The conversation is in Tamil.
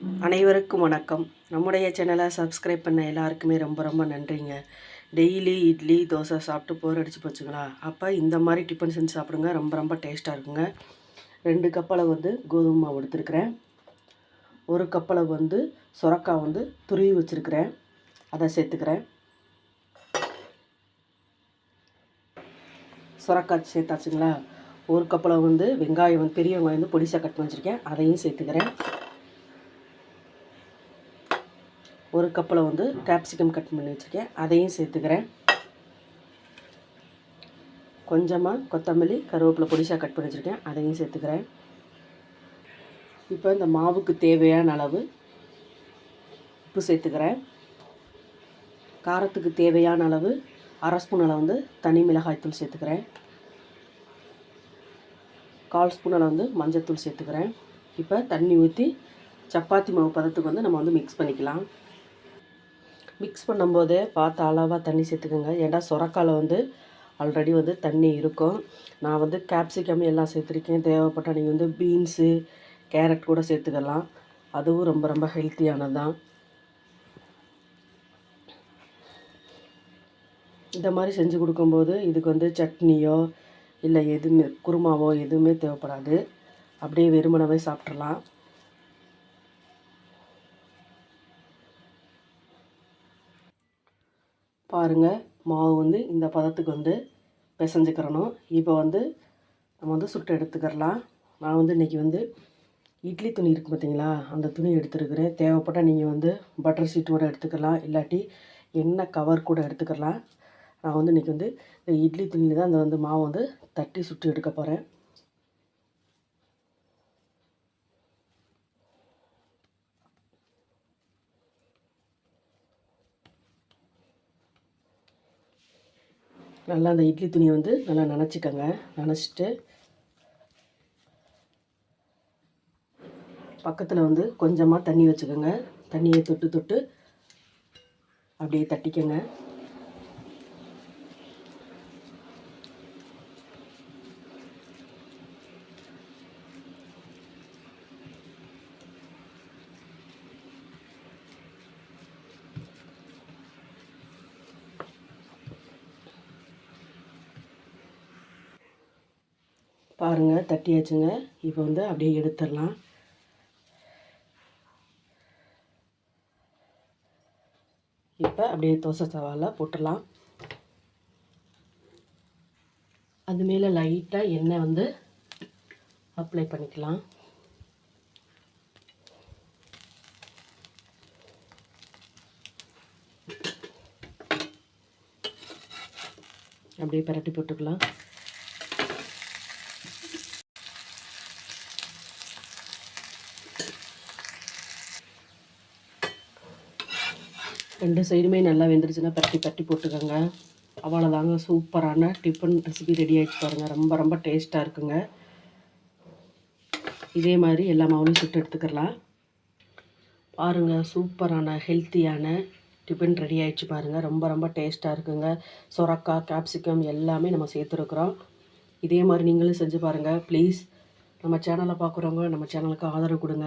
அனைவருக்கும் வணக்கம். நம்முடைய சேனலை சப்ஸ்கிரைப் பண்ண எல்லாருக்குமே ரொம்ப ரொம்ப நன்றிங்க. டெய்லி இட்லி தோசை சாப்பிட்டு போர் அடிச்சு போச்சுங்களா? அப்போ இந்த மாதிரி டிஃபன் செஞ்சு சாப்பிடுங்க. ரொம்ப ரொம்ப டேஸ்ட்டாக இருக்குங்க. ரெண்டு கப்பலை வந்து கோதுமை மாவு எடுத்துருக்கிறேன். ஒரு கப்பலை வந்து சுரக்காய் வந்து துருவி வச்சுருக்கிறேன். அதை சேர்த்துக்கிறேன். சுரக்காய் சேர்த்தாச்சுங்களா? ஒரு கப்பலை வந்து வெங்காயம் வந்து பெரிய வெங்காயம் வந்து பொடிசாக கட் பண்ணி வச்சுருக்கேன். அதையும் சேர்த்துக்கிறேன். ஒரு கப்பில் வந்து கேப்சிகம் கட் பண்ணி வச்சுருக்கேன். அதையும் சேர்த்துக்கிறேன். கொஞ்சமாக கொத்தமல்லி கருவேப்பிலை பொடிசாக கட் பண்ணி வச்சுருக்கேன். அதையும் சேர்த்துக்கிறேன். இப்போ இந்த மாவுக்கு தேவையான அளவு உப்பு சேர்த்துக்கிறேன். காரத்துக்கு தேவையான அளவு அரை ஸ்பூன் அளவு வந்து தனி மிளகாய்த்தூள் சேர்த்துக்கிறேன். கால் ஸ்பூன் அளவு வந்து மஞ்சத்தூள் சேர்த்துக்கிறேன். இப்போ தண்ணி ஊற்றி சப்பாத்தி மாவு பதத்துக்கு வந்து நம்ம வந்து மிக்ஸ் பண்ணிக்கலாம். மிக்ஸ் பண்ணும்போதே பார்த்து அளவாக தண்ணி சேர்த்துக்கோங்க. ஏன்னா சுரக்கால வந்து ஆல்ரெடி வந்து தண்ணி இருக்கும். நான் வந்து கேப்சிகம் எல்லாம் சேர்த்துருக்கேன். தேவைப்பட்டால் நீங்கள் வந்து பீன்ஸு கேரட் கூட சேர்த்துக்கலாம். அதுவும் ரொம்ப ரொம்ப ஹெல்த்தியானது தான் இந்த மாதிரி செஞ்சு கொடுக்கும்போது இதுக்கு வந்து சட்னியோ இல்லை எதுவுமே குருமாவோ எதுவுமே தேவைப்படாது. அப்படியே வெறுமனவே சாப்பிட்றலாம் பாருங்கள் மாவு வந்து இந்த பதத்துக்கு வந்து பிசைஞ்சுக்கிறணும். இப்போ வந்து நம்ம வந்து சுட்டு எடுத்துக்கிறலாம். நான் வந்து இன்றைக்கி வந்து இட்லி துணி இருக்குது பார்த்தீங்களா அந்த துணி எடுத்துருக்கிறேன். தேவைப்பட்டால் நீங்கள் வந்து பட்டர் ஷீட் கூட எடுத்துக்கலாம். இல்லாட்டி எண்ணெய் கவர் கூட எடுத்துக்கலாம் நான் வந்து இன்றைக்கி வந்து இந்த இட்லி துணியில் தான் அந்த வந்து மாவு வந்து தட்டி சுட்டு எடுக்க போகிறேன் நல்லா அந்த இட்லி துணியை வந்து நல்லா நனைச்சிக்கோங்க. நனைச்சிட்டு பக்கத்தில் வந்து கொஞ்சமாக தண்ணி வச்சுக்கோங்க. தண்ணியை தொட்டு தொட்டு அப்படியே தட்டிக்கோங்க. பாருங்கள் தட்டியாச்சுங்க. இப்போ வந்து அப்படியே எடுத்துடலாம். இப்போ அப்படியே தோசை தவாவில் போட்டுடலாம். அது மேலே லைட்டாக எண்ணெய் வந்து அப்ளை பண்ணிக்கலாம். அப்படியே பரட்டி போட்டுக்கலாம். ரெண்டு சைடுமே நல்லா வெந்துருச்சுன்னா பரட்டி பரட்டி போட்டுக்கோங்க. அவ்வளோதாங்க சூப்பரான டிஃபன் ரெசிபி ரெடி ஆகிடுச்சு பாருங்கள் ரொம்ப ரொம்ப டேஸ்ட்டாக இருக்குங்க. இதே மாதிரி எல்லா மாவுலையும் சுட்டு எடுத்துக்கலாம். பாருங்கள் சூப்பரான ஹெல்த்தியான டிஃபன் ரெடி ஆகிடுச்சு பாருங்கள் ரொம்ப ரொம்ப டேஸ்ட்டாக இருக்குங்க. சொரக்காய் கேப்சிகம் எல்லாமே நம்ம சேர்த்துருக்குறோம். இதே மாதிரி நீங்களும் செஞ்சு பாருங்கள் ப்ளீஸ் நம்ம சேனலை பார்க்குறவங்க நம்ம சேனலுக்கு ஆதரவு கொடுங்க.